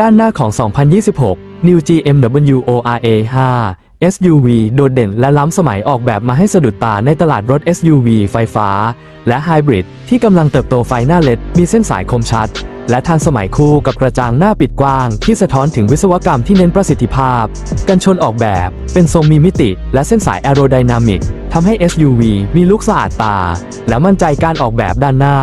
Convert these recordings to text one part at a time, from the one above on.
ด้านหน้าของ 2026 New GMW ORA 5 SUV โดดเด่นและล้ำสมัยออกแบบมาให้สะดุดตาในตลาดรถ SUV ไฟฟ้า และไฮบริดที่กำลังเติบโตไฟหน้าเลดมีเส้นสายคมชัด และทันสมัยคู่กับกระจังหน้าปิดกว้าง ที่สะท้อนถึงวิศวกรรมที่เน้นประสิทธิภาพ กันชนออกแบบเป็นทรงมีมิติ และเส้นสายแอโรไดนามิก ทำให้ SUV มีลุคสะอาดตา และมั่นใจการออกแบบด้านหน้า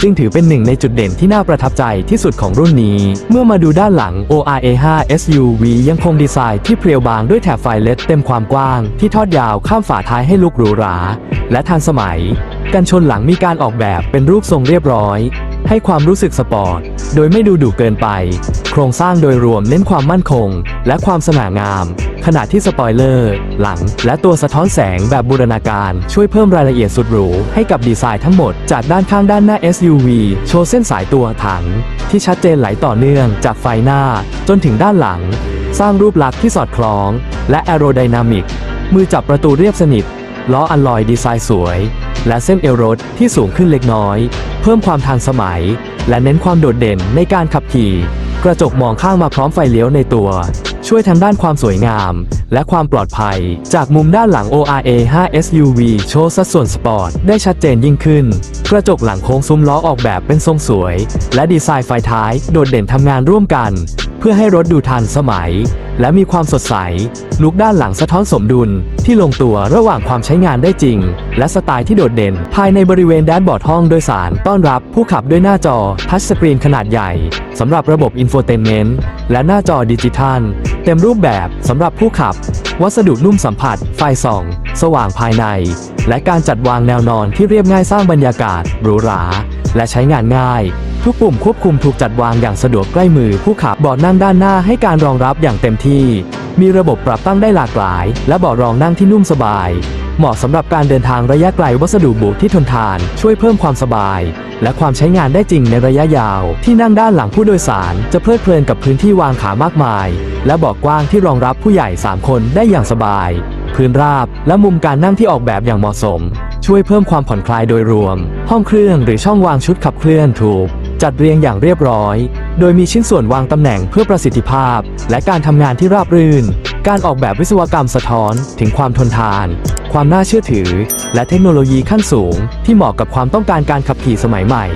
ซึ่งถือเป็นหนึ่งในจุดเด่นที่น่าประทับใจที่สุดของรุ่นนี้ เมื่อมาดูด้านหลัง ORA 5 SUV ยังคงดีไซน์ที่เพรียวบางด้วยแถบไฟเลดเต็มความกว้าง ที่ทอดยาวข้ามฝาท้ายให้ลุกหรูหรา และทันสมัย กันชนหลังมีการออกแบบเป็นรูปทรงเรียบร้อย ให้ความรู้สึกสปอร์ต โดยไม่ดูดุเกินไป โครงสร้างโดยรวมเน้นความมั่นคง และความสง่างาม ขณะที่สปอยเลอร์ หลัง และตัวสะท้อนแสงแบบบูรณาการช่วยเพิ่มรายละเอียดสุดหรู ให้กับดีไซน์ทั้งหมด จากด้านข้างด้านหน้า SUV โชว์เส้นสายตัวถัง ที่ชัดเจนไหลต่อเนื่องจากไฟหน้า จนถึงด้านหลัง สร้างรูปลักษณ์ที่สอดคล้อง และแอโรไดนามิกมือจับประตูเรียบสนิทล้ออัลลอยดีไซน์สวย และเส้นเอวรถที่สูงขึ้นเล็กน้อย เพิ่มความทันสมัย และเน้นความโดดเด่นในการขับขี่ กระจกมองข้างมาพร้อมไฟเลี้ยวในตัว ช่วยทางด้านความสวยงาม และความปลอดภัย จากมุมด้านหลัง ORA 5 SUV โชว์สัดส่วนสปอร์ตได้ชัดเจนยิ่งขึ้น กระจกหลังโค้งซุ้มล้อออกแบบเป็นทรงสวย และดีไซน์ไฟท้ายโดดเด่นทำงานร่วมกัน เพื่อให้รถดูทันสมัย และมีความสดใส ลุกด้านหลังสะท้อนสมดุล ที่ลงตัวระหว่างความใช้งานได้จริง และสไตล์ที่โดดเด่น ภายในบริเวณแดชบอร์ดห้องโดยสาร ต้อนรับผู้ขับด้วยหน้าจอทัชสกรีนขนาดใหญ่สำหรับระบบอินโฟเทนเมนต์และหน้าจอดิจิทัล เต็มรูปแบบสำหรับผู้ขับ วัสดุนุ่มสัมผัส ไฟส่อง สว่างภายใน และการจัดวางแนวนอนที่เรียบง่ายสร้างบรรยากาศหรูหราและใช้งานง่าย ทุกปุ่มควบคุมถูกจัดวางอย่างสะดวกใกล้มือผู้ขับเบาะนั่งด้านหน้าให้การรองรับอย่างเต็มที่ มีระบบปรับตั้งได้หลากหลาย และเบาะรองนั่งที่นุ่มสบาย เหมาะสำหรับการเดินทางระยะไกลวัสดุบุที่ทนทาน ช่วยเพิ่มความสบาย และความใช้งานได้จริงในระยะยาว ที่นั่งด้านหลังผู้โดยสาร จะเพลิดเพลินกับพื้นที่วางขามากมาย และเบาะกว้างที่รองรับผู้ใหญ่ 3 คนได้อย่างสบาย พื้นราบ และมุมการนั่งที่ออกแบบอย่างเหมาะสม ช่วยเพิ่มความผ่อนคลายโดยรวม ห้องเครื่องหรือช่องวางชุดขับเคลื่อนถูก จัดเรียงอย่างเรียบร้อย โดยมีชิ้นส่วนวางตำแหน่งเพื่อประสิทธิภาพ และการทำงานที่ราบรื่น การออกแบบวิศวกรรมสะท้อน ถึงความทนทาน ความน่าเชื่อถือ และเทคโนโลยีขั้นสูง ที่เหมาะกับความต้องการการขับขี่สมัยใหม่